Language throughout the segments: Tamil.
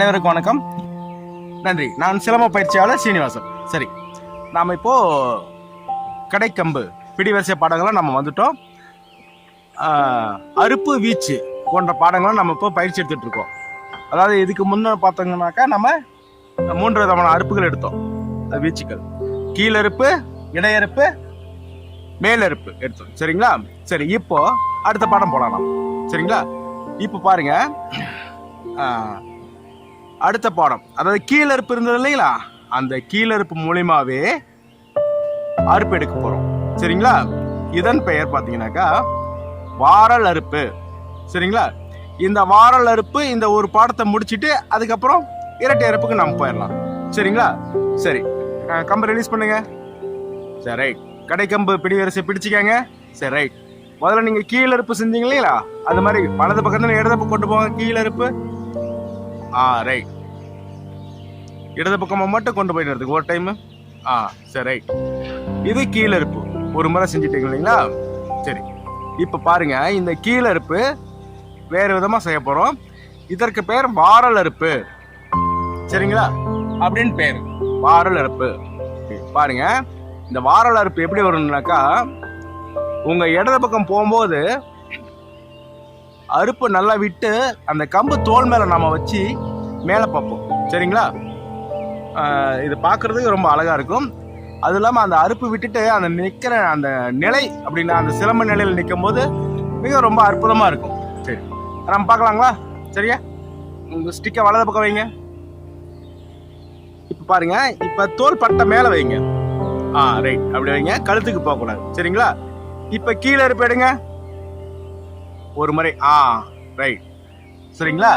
அனைவருக்கும் வணக்கம். நன்றி. நான் சிலம்ப பயிற்சியாளர் சீனிவாசன். சரி. நாம் இப்போது கடைக்கம்பு பிடிவரிசை பாடங்களை நம்ம வந்துட்டோம். அறுப்பு வீச்சு போன்ற பாடங்களை நம்ம இப்போ பயிற்சி எடுத்துகிட்ருக்கோம் அதாவது இதுக்கு முன்னே பார்த்தோங்கனாக்கா நம்ம மூன்று விதமான அறுப்புகள் எடுத்தோம். வீச்சுக்கள். கீழறுப்பு இடையறுப்பு மேலறுப்பு எடுத்தோம். சரிங்களா? சரி இப்போ அடுத்த பாடம் போடலாம். சரிங்களா? இப்போ பாருங்கள் அடுத்த பாடம். அதாவது கீழறுப்பு இருந்தது இல்லைங்களா? அந்த கீழறுப்பு மூலியமாவே அறுப்பு எடுக்க போறோம். சரிங்களா? இதன் பெயர் பார்த்தீங்கன்னாக்கா வாரல் அறுப்பு. சரிங்களா? இந்த வாரல் அறுப்பு இந்த ஒரு பாடத்தை முடிச்சிட்டு அதுக்கப்புறம் இரட்டை அறுப்புக்கு நம்ம போயிடலாம். சரிங்களா? சரி. கம்பு ரிலீஸ் பண்ணுங்க. சரி ரைட் கடைக்கம்பு பிடி வரிசை பிடிச்சிக்கங்க. சரி ரைட் முதல்ல நீங்க கீழறுப்பு செஞ்சீங்க இல்லைங்களா? அது மாதிரி வலது பக்கத்துல இடது கொண்டு போங்க கீழறுப்பு. ஆ ரைட் இடது பக்கமாக மட்டும் கொண்டு போயிடுறதுக்கு ஒரு டைம் ஆ சரி ரைட் இது கீழறுப்பு ஒரு முறை செஞ்சுட்டீங்க இல்லைங்களா? சரி. இப்போ பாருங்க இந்த கீழறுப்பு வேறு விதமாக செய்ய போகிறோம் இதற்கு பேர் வாரல் அறுப்பு. சரிங்களா? அப்படின்னு பேர். வாரல் அறுப்பு. பாருங்க. இந்த வாரல் அறுப்பு எப்படி வரும்னாக்கா உங்கள் இடது பக்கம் போகும்போது அறுப்பு நல்லா விட்டு அந்த கம்பு தோல் மேலே நம்ம வச்சு மேலே பார்ப்போம். சரிங்களா? இது பார்க்குறதுக்கு ரொம்ப அழகாக இருக்கும். அது இல்லாமல் அந்த அறுப்பு விட்டுட்டு அந்த நிற்கிற அந்த நிலை அப்படின்னா அந்த சிலம்ப நிலையில் நிற்கும் போது மிக ரொம்ப அற்புதமாக இருக்கும். சரி. நம்ம பார்க்கலாங்களா? சரியா? உங்கள் ஸ்டிக்கை வலது பக்கம் வைங்க. இப்போ பாருங்க இப்போ தோல் பட்டை மேலே வைங்க. ஆ ரைட் அப்படி வைங்க. கழுத்துக்கு போகக்கூடாது. சரிங்களா? இப்போ கீழே இருப்பு எடுங்க. ஒரு முறை ஆ ரைட் சரிங்களா?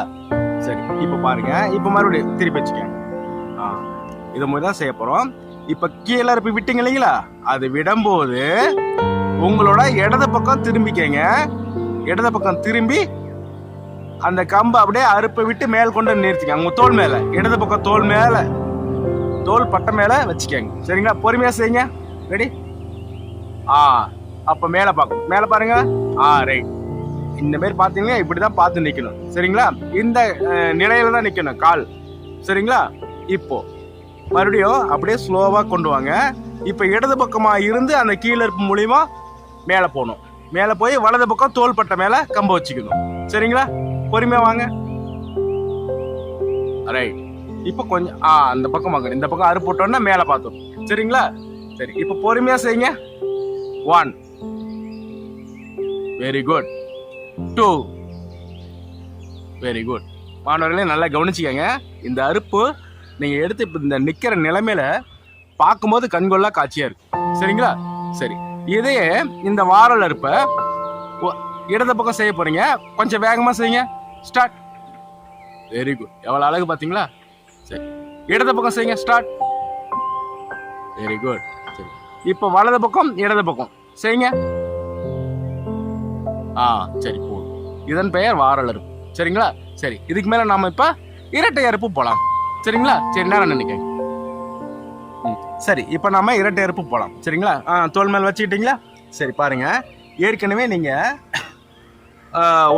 சரி இப்போ பாருங்க. இப்போ மறுபடியும் திருப்பி வச்சுக்கோங்க. ஆ இது மாதிரி தான் செய்ய போகிறோம் இப்போ கீழே இருப்பி விட்டீங்க இல்லைங்களா? அது விடும்போது உங்களோட இடது பக்கம் திரும்பிக்கங்க. இடது பக்கம் திரும்பி அந்த கம்பை அப்படியே அறுப்பை விட்டு மேல் கொண்டு நிறுத்திக்கங்க. உங்கள் தோல் மேலே இடது பக்கம் தோல் மேலே. தோல் பட்டை மேலே வச்சுக்கோங்க. சரிங்களா? பொறுமையாக செய்யுங்க. ரெடி ஆ அப்போ மேலே பார்க்கணும். மேலே பாருங்க. ஆ ரைட் இந்த மாதிரி இப்படி தான் பார்த்து நிற்கணும் சரிங்களா? இந்த நிலையில தான் நிற்கணும் கால். சரிங்களா? இப்போ மறுபடியும் அப்படியே ஸ்லோவாக கொண்டு வாங்க. இப்போ இடது பக்கமாக இருந்து அந்த கீழ இருப்பு மூலியமாக மேலே போகணும். மேலே போய் வலது பக்கம் தோள்பட்டை மேலே மேல கம்ப வச்சுக்கணும். சரிங்களா? பொறுமையா வாங்க. ரைட் இப்போ கொஞ்சம் ஆ அந்த பக்கம் வாங்க. இந்த பக்கம் அறுப்பு மேலே பார்த்தோம். சரிங்களா? சரி இப்போ பொறுமையாக செய்யுங்க. One very good two very good மாணவர்களே நல்லா கவனிச்சிக்கங்க. இந்த அறுப்பு நீங்கள் எடுத்து இப்போ இந்த நிற்கிற நிலைமையில பார்க்கும்போது கண்கொள்ளா காட்சியாக இருக்கு. சரிங்களா? சரி. இதே இந்த வாரல் அறுப்பை இடது பக்கம் செய்ய போறீங்க. கொஞ்சம் வேகமாக செய்யுங்க. ஸ்டார்ட் வெரி குட் எவ்வளோ அழகு பார்த்தீங்களா சரி. இடது பக்கம் செய்யுங்க. ஸ்டார்ட் வெரி குட் சரி. இப்போ வலது பக்கம் இடது பக்கம். செய்யுங்க. ஆ சரி போதும் இதன் பெயர் வாரல் அறுப்பு சரிங்களா? சரி இதுக்கு மேல நாம இப்ப இரட்டை அறுப்பு போலாம். சரிங்களா? சரி நேரம் நினைக்கிறேன் ம், சரி இப்போ நாம இரட்டை அறுப்பு போலாம். சரிங்களா? ஆ தோல் மேல் வச்சுக்கிட்டீங்களா? சரி பாருங்க. ஏற்கனவே நீங்க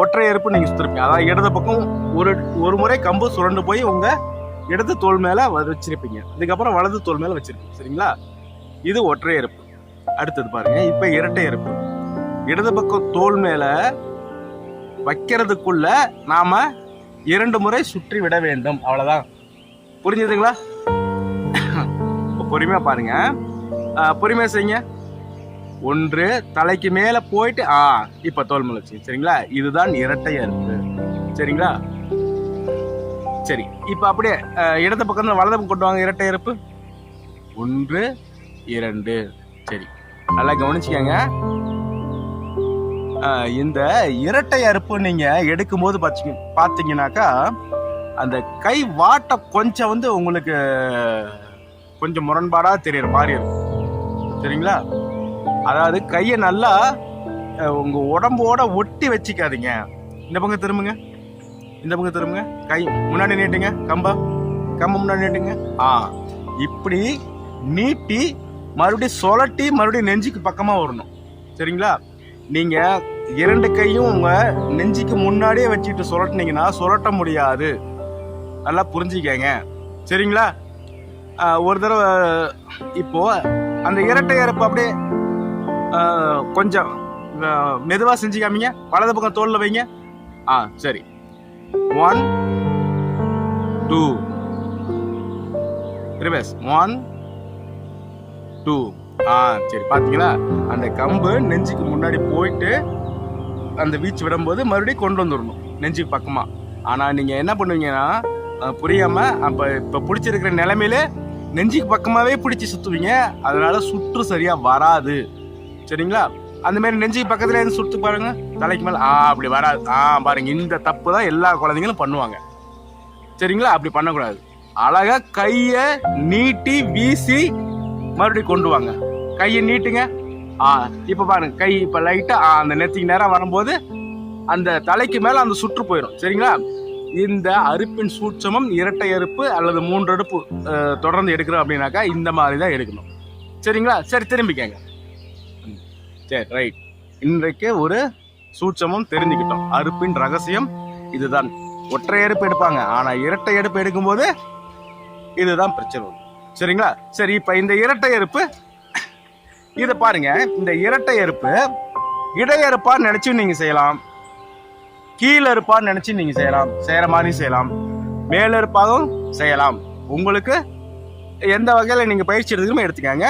ஒற்றை அறுப்பு நீங்க சுத்திருப்பீங்க. அதாவது இடது பக்கம் ஒரு ஒரு முறை கம்பு சுரண்டு போய் உங்க இடது தோல் மேல வச்சிருப்பீங்க. இதுக்கப்புறம் வலது தோல் மேல வச்சிருப்பீங்க. சரிங்களா? இது ஒற்றை அறுப்பு. அடுத்தது பாருங்க இப்ப இரட்டை அறுப்பு. இடது பக்கம் தோல் மேலே வைக்கிறதுக்குள்ள நாம இரண்டு முறை சுற்றி விட வேண்டும். அவ்வளோதான் புரிஞ்சுதுங்களா? பொறுமையாக பாருங்கள் பாருங்க. செய்யுங்க. ஒன்று தலைக்கு மேலே போயிட்டு ஆ இப்போ தோல் முளைச்சி சரிங்களா? இதுதான் இரட்டை அறுப்பு. சரிங்களா? சரி இப்போ அப்படியே இடது பக்கம் வலது பக்கம் கொண்டு வாங்க. இரட்டை அறுப்பு. ஒன்று இரண்டு. சரி நல்லா கவனிச்சுக்கோங்க. இந்த இரட்டை அறுப்பு நீங்க எடுக்கும் போது பாத்தீங்க பாத்தீங்கன்னாக்கா அந்த கை வாட்டை கொஞ்சம் வந்து உங்களுக்கு கொஞ்சம் முரண்பாடா தெரியுற மாதிரி இருக்கும். சரிங்களா? அதாவது கையை நல்லா உங்கள் உங்க உடம்போட ஒட்டி வச்சுக்காதீங்க. இந்த பக்கம் திரும்புங்க. இந்த பக்கம் திரும்புங்க. கை முன்னாடி நீட்டுங்க. கம்ப. கம்ப முன்னாடி நீட்டுங்க. ஆ. இப்படி நீட்டி மறுபடியும் சுழட்டி மறுபடியும் நெஞ்சுக்கு பக்கமா வரணும். சரிங்களா? நீங்கள் இரண்டு கையும் உங்கள் நெஞ்சுக்கு முன்னாடியே வச்சுக்கிட்டு சுரட்டினீங்கன்னா சுரட்ட முடியாது. நல்லா புரிஞ்சுக்கங்க. சரிங்களா? ஒரு தடவை இப்போது அந்த இரட்டை இறப்பு அப்படியே கொஞ்சம் மெதுவாக செஞ்சு காமிங்க. வலது பக்கம் தோளில் வைங்க. ஆ சரி. One two reverse one two ஆ சரி பார்த்தீங்களா அந்த கம்பு நெஞ்சுக்கு முன்னாடி போயிட்டு அந்த வீச்சு விடும்போது மறுபடியும் கொண்டு வந்துடணும் நெஞ்சுக்கு பக்கமாக ஆனால் நீங்கள் என்ன பண்ணுவீங்கன்னா புரியாமல் அப்போ இப்போ பிடிச்சிருக்கிற நிலமையில நெஞ்சுக்கு பக்கமாகவே பிடிச்சி சுற்றுவீங்க அதனால் சுற்று சரியாக வராது. சரிங்களா? அந்த மாதிரி நெஞ்சுக்கு பக்கத்தில் இருந்து சுற்று பாருங்க. தலைக்கு மேலே ஆ அப்படி வராது. ஆ பாருங்க இந்த தப்பு தான் எல்லா குழந்தைங்களும் பண்ணுவாங்க. சரிங்களா? அப்படி பண்ணக்கூடாது. அழகாக கையை நீட்டி வீசி மறுபடியும் கொண்டு வாங்க. கையை நீட்டுங்க. ஆ இப்போ பாருங்க கை இப்போ லைட்டாக அந்த நெத்திக்கு நேரம் வரும்போது அந்த தலைக்கு மேலே அந்த சுற்று போயிடும் சரிங்களா? இந்த அறுப்பின் சூட்சமம் இரட்டை அறுப்பு அல்லது மூன்று அடுப்பு தொடர்ந்து எடுக்கிறோம் அப்படின்னாக்கா இந்த மாதிரி தான் எடுக்கணும். சரிங்களா? சரி திரும்பிக்கங்க. ம், சரி ரைட் இன்றைக்கு ஒரு சூட்சமம் தெரிஞ்சுக்கிட்டோம். அறுப்பின் ரகசியம் இதுதான். ஒற்றை அடுப்பு எடுப்பாங்க. ஆனால் இரட்டை அடுப்பு எடுக்கும்போது இதுதான் பிரச்சனை. சரிங்களா? சரி இப்ப இந்த இரட்டை எருப்பு இதை பாருங்க. இந்த இரட்டை எருப்பு இடையறுப்பா நினைச்சு நீங்க செய்யலாம். கீழ் அறுப்பா நினைச்சு நீங்க செய்யலாம். செய்யற மாதிரி செய்யலாம். மேலறுப்பாகவும் செய்யலாம். உங்களுக்கு எந்த வகையில நீங்க பயிற்சி எடுத்துக்கணுமோ எடுத்துக்கங்க.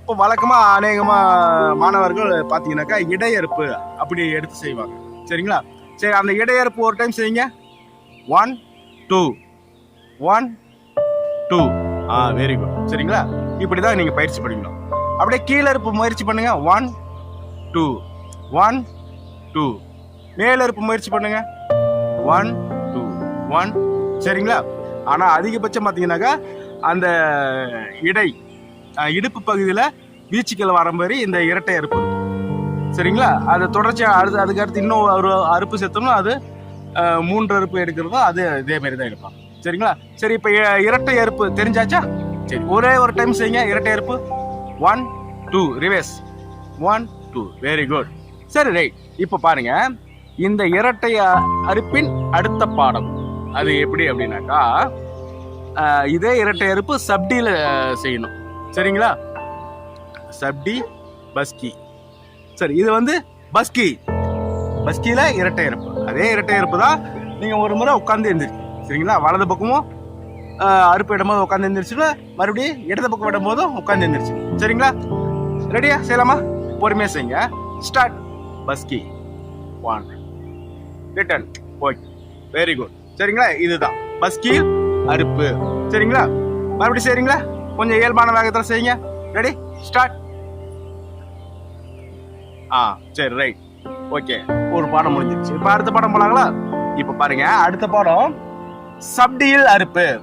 இப்போ வழக்கமாக அநேகமாக மாணவர்கள் பார்த்தீங்கன்னாக்கா இடையறுப்பு அப்படி எடுத்து செய்வாங்க. சரிங்களா? சரி அந்த இடையறுப்பு ஒரு டைம் செய்யுங்க. ஒன் டூ ஒன் டூ ஆ வெரி குட் சரிங்களா? இப்படி தான் நீங்கள் பயிற்சி பண்ணிக்கணும் அப்படியே கீழே இருப்பு முயற்சி பண்ணுங்கள் ஒன் டூ ஒன் டூ மேலே இருப்பு முயற்சி பண்ணுங்கள் ஒன் டூ ஒன் சரிங்களா? ஆனால் அதிகபட்சம் பார்த்தீங்கன்னாக்கா அந்த இடை இடுப்பு பகுதியில் வீச்சுக்கள் வர மாதிரி இந்த இரட்டை அறுப்பு சரிங்களா? அது தொடர்ச்சியாக அடுத்து அதுக்கு அடுத்து இன்னும் ஒரு அறுப்பு செத்தோம்னா அது மூன்று அறுப்பு எடுக்கிறதும் அது இதே மாதிரி தான் எடுப்பாங்க. சரிங்களா? சரி இப்போ இரட்டை அறுப்பு தெரிஞ்சாச்சா? சரி ஒரே ஒரு டைம் செய்யுங்க. இரட்டை அறுப்பு one two reverse one two very good சரி ரைட் இப்போ பாருங்க. இந்த இரட்டை அறுப்பின் அடுத்த பாடம். அது எப்படி அப்படின்னாக்கா இதே இரட்டை அறுப்பு சப்டியில் செய்யணும். சரிங்களா? சப்டி பஸ்கி. சரி இது வந்து பஸ்கி. பஸ்கியில் இரட்டை அறுப்பு அதே இரட்டை அறுப்பு தான் நீங்கள் ஒரு முறை உட்காந்து எழுந்திரிச்சு சரிங்களா? வலது பக்கமும் அறுப்பு இடம்போது உட்காந்து எழுந்திரிச்சுட்டு மறுபடியும் இடது பக்கம் விடும்போதும் உட்காந்து எழுந்திரிச்சு சரிங்களா? ரெடியா செய்யலாமா? பொறுமையாக செய்யுங்க. Start பஸ்கி one return okay very good சரிங்களா? இதுதான். பஸ்கி அறுப்பு. சரிங்களா? மறுபடியும் செய்றீங்களா கொஞ்சம் இயல்பான வேகத்தில் செய்யுங்க. ரெடி ஸ்டார்ட் ஆ சரி ரைட் ஓகே ஒரு பாடம் முடிஞ்சிருச்சு. இப்போ அடுத்த பாடம் போலாங்களா? இப்போ பாருங்க. அடுத்த பாடம் சப்டியில் அறுப்பு.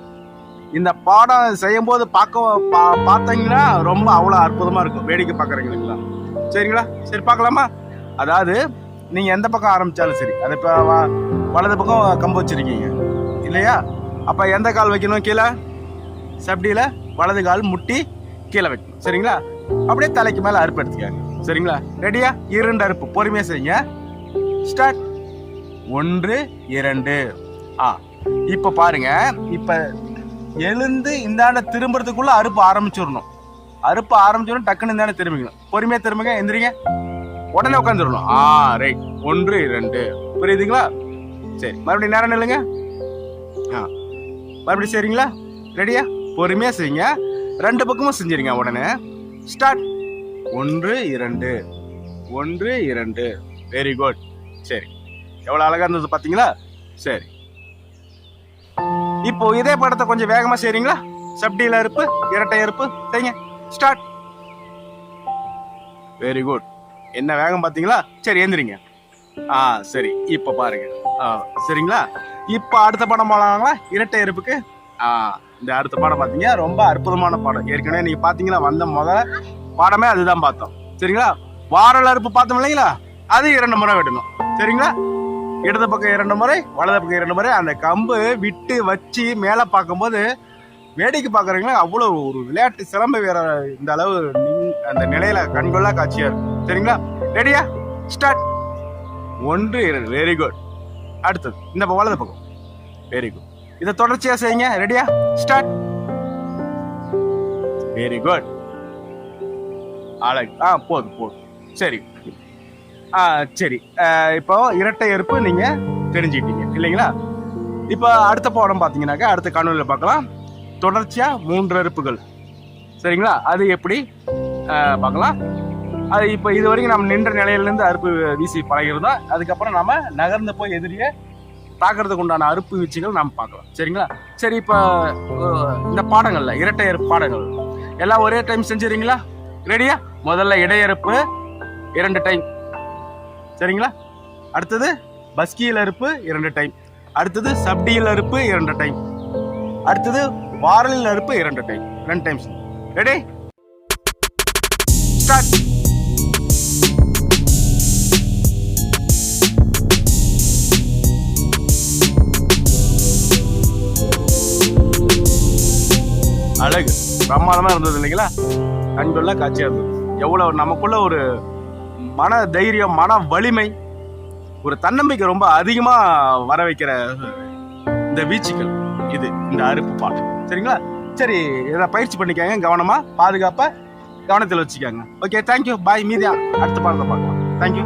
இந்த பாடம் செய்யும் போது பார்க்க பா- பார்த்தீங்கன்னா ரொம்ப அவ்வளோ அற்புதமாக இருக்கும். வேடிக்கை பார்க்குறீங்களா சரிங்களா? சரி பார்க்கலாமா? அதாவது நீங்கள் எந்த பக்கம் ஆரம்பித்தாலும் சரி. அது இப்போ வலது பக்கம் கம்பு வச்சிருக்கீங்க. இல்லையா? அப்போ எந்த கால் வைக்கணும் கீழே? சப்டியில் வலது கால் முட்டி கீழே வைக்கணும். சரிங்களா? அப்படியே தலைக்கு மேலே அறுப்பு எடுத்துக்காங்க. சரிங்களா? ரெடியா? இரண்டு அறுப்பு. பொறுமையாக செய்யுங்க. ஸ்டார்ட். ஒன்று இரண்டு. ஆ. இப்ப பாருங்க இப்ப எழுந்து இந்தாண்ட திரும்புறதுக்குள்ள அறுப்பு ஆரம்பிச்சிடணும். அறுப்பு ஆரம்பிச்சிடணும் டக்குன்னு இந்தாண்ட திரும்பிக்கணும். பொறுமையா திரும்புங்க எந்திரிங்க. உடனே உட்காந்துடணும் ஆ ரைட் ஒன்று இரண்டு புரியுதுங்களா? சரி மறுபடியும் நேரம் நில்லுங்க. ஆ. மறுபடியும் சரிங்களா ரெடியா பொறுமையா செய்யுங்க. ரெண்டு பக்கமும் செஞ்சிருங்க உடனே. ஸ்டார்ட் ஒன்று இரண்டு. ஒன்று இரண்டு. வெரி குட் சரி. எவ்வளோ அழகாக இருந்தது பார்த்தீங்களா சரி. இப்போ இதே படத்தை கொஞ்சம் வேகமா செய்றீங்களா? சப்டியில இருப்பு இரட்டை இருப்பு செய்யுங்க. ஸ்டார்ட். வெரி குட் என்ன வேகம் பாத்தீங்களா சரி எந்திரிங்க. ஆ சரி. இப்போ பாருங்க. ஆ சரிங்களா? இப்போ அடுத்த படம் போலாங்களா இரட்டை இருப்புக்கு ஆ இந்த அடுத்த பாடம் பாத்தீங்க ரொம்ப அற்புதமான பாடம். ஏற்கனவே நீங்க பாத்தீங்களா வந்த முதல்ல பாடமே அதுதான் பார்த்தோம். சரிங்களா? வாரல் அறுப்பு பார்த்தோம் இல்லைங்களா? அது இரண்டு முறை வெட்டணும். சரிங்களா? இடது பக்கம் இரண்டு முறை வலது பக்கம் இரண்டு முறை. அந்த கம்பு விட்டு வச்சு மேலே பார்க்கும்போது வேடிக்கை பார்க்குறீங்களா? அவ்வளோ ஒரு விளையாட்டு சிலம்ப வீரர் இந்த அளவு அந்த நிலையில கண்கொள்ளா காட்சியாக இருக்கும் சரிங்களா? ரெடியா ஸ்டார்ட் ஒன்று இரண்டு. வெரி குட் அடுத்தது. இந்த வலது பக்கம். வெரி குட் இதை தொடர்ச்சியாக செய்யுங்க. ரெடியா ஸ்டார்ட் வெரி குட் அழகு ஆ போதும் போதும். சரி. சரி. இப்போ இரட்டை எருப்பு நீங்க தெரிஞ்சுக்கிட்டீங்க. இல்லைங்களா? இப்போ அடுத்த பாடம் பார்த்தீங்கன்னாக்கா அடுத்த காணொலியில் பார்க்கலாம். தொடர்ச்சியாக மூன்று அறுப்புகள் சரிங்களா? அது எப்படி? பார்க்கலாம். அது இப்போ இது வரைக்கும் நம்ம நின்ற நிலையிலேருந்து அறுப்பு வீசி பழகிருந்தோம் அதுக்கப்புறம் நம்ம நகர்ந்து போய் எதிரியே தாக்குறதுக்கு உண்டான அறுப்பு வீச்சுகள் நாம் பார்க்கலாம். சரிங்களா? சரி இப்போ இந்த பாடங்கள்ல இரட்டை அறுப்பு பாடங்கள். எல்லாம் ஒரே டைம் செஞ்சுறீங்களா ரெடியா முதல்ல இடையறுப்பு இரண்டு டைம் சரிங்களா? அடுத்தது பஸ்கியில் அறுப்பு இரண்டு டைம் அடுத்தது சப்டியில் அறுப்பு இரண்டு டைம் அடுத்தது வாரலில் அறுப்பு இரண்டு டைம் ரெண்டு டைம்ஸ் ரெடி ஸ்டார்ட் அழகு. பிரமாதமாக இருந்தது இல்லைங்களா? கண்கொள்ள காட்சியாக இருந்தது. எவ்வளோ நமக்குள்ள ஒரு மன தைரியம் மன வலிமை ஒரு தன்னம்பிக்கை ரொம்ப அதிகமா வர வைக்கிற இந்த வீச்சுக்கள். இது இந்த அறுப்பு பாட்டு. சரிங்களா? சரி இதை பயிற்சி பண்ணிக்கங்க கவனமா பாதுகாப்பா கவனத்தில் வச்சுக்கோங்க. ஓகே தேங்க்யூ பாய் மீதியா. அடுத்த பாடத்தை பார்க்கலாம். தேங்க்யூ